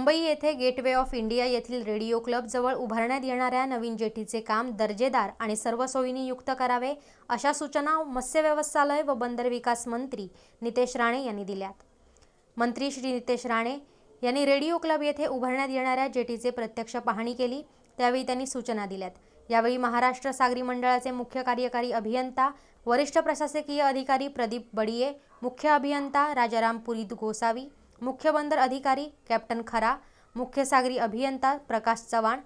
मुंबई येथे gateway of India येथील radio क्लबजवळ उभारण्यात येणाऱ्या नवीन जेटीचे काम दर्जेदार आणि सर्व सोयींनी युक्त करावे अशा सूचना मत्स्य व्यवसायालय व बंदर विकास मंत्री नितेश राणे यांनी दिल्यात. मंत्री श्री नितेश राणे यांनी रेडिओ क्लब येथे उभारण्यात येणाऱ्या जेटीचे प्रत्यक्ष पाहणी केली त्यावेळी त्यांनी सूचना दिल्यात. यावेळी महाराष्ट्र सागरी मंडळाचे मुख्य कार्यकारी अभियंता वरिष्ठ प्रशासकीय अधिकारी प्रदीप बडिये मुख्य अभियंता राजाराम पुरीत गोसावी मुख्य बंदर अधिकारी कॅप्टन खरा मुख्य सागरी अभियंता प्रकाश चव्हाण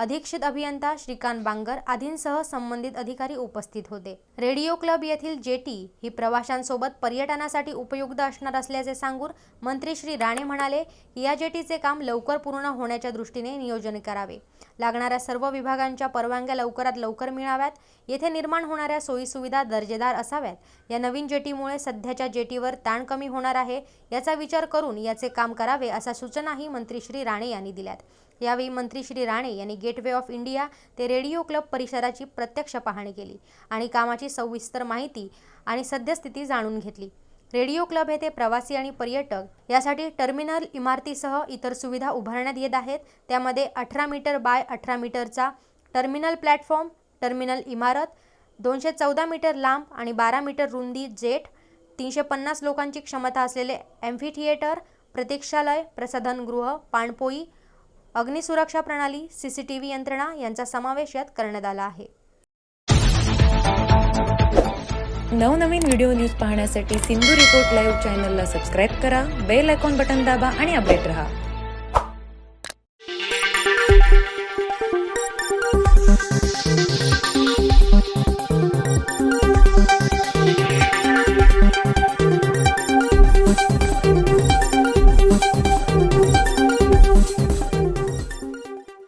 अधीक्षित अभियंता श्रीकांत बांगर आदींसह संबंधित अधिकारी उपस्थित होते. रेडिओ क्लब येथील जेटी ही प्रवाशांसोबत पर्यटनासाठी उपयुक्त असणार असल्याचे सांगून मंत्री श्री राणे म्हणाले की या जेटीचे काम लवकर पूर्ण होण्याच्या दृष्टीने नियोजन करावे. लागणाऱ्या सर्व विभागांच्या परवानग्या लवकरात लवकर मिळाव्यात. येथे निर्माण होणाऱ्या सोयीसुविधा दर्जेदार असाव्यात. या नवीन जेटीमुळे सध्याच्या जेटीवर ताण कमी होणार आहे. याचा विचार करून याचे काम करावे अशा सूचनाही मंत्री श्री राणे यांनी दिल्यात. यावेळी मंत्री श्री राणे यांनी गेटवे ऑफ इंडिया ते रेडिओ क्लब परिसराची प्रत्यक्ष पाहणी केली आणि कामाची सविस्तर माहिती आणि सद्यस्थिती जाणून घेतली. रेडिओ क्लब येथे प्रवासी आणि पर्यटक यासाठी टर्मिनल इमारतीसह इतर सुविधा उभारण्यात येत आहेत. त्यामध्ये अठरा मीटर बाय अठरा मीटरचा टर्मिनल प्लॅटफॉर्म टर्मिनल इमारत दोनशे चौदा मीटर लांब आणि बारा मीटर रुंदी जेट तीनशे पन्नास लोकांची क्षमता असलेले एम्फी थिएटर प्रतीक्षालय प्रसाधनगृह पाणपोई अग्निसुरक्षा प्रणाली सीसीटीव्ही यंत्रणा यांचा समावेश यात करण्यात आला आहे. नवनवीन व्हिडिओ न्यूज पाहण्यासाठी सिंधू रिपोर्ट लाईव्ह चॅनलला सबस्क्राईब करा बेल आयकॉन बटन दाबा आणि अपडेट रहा.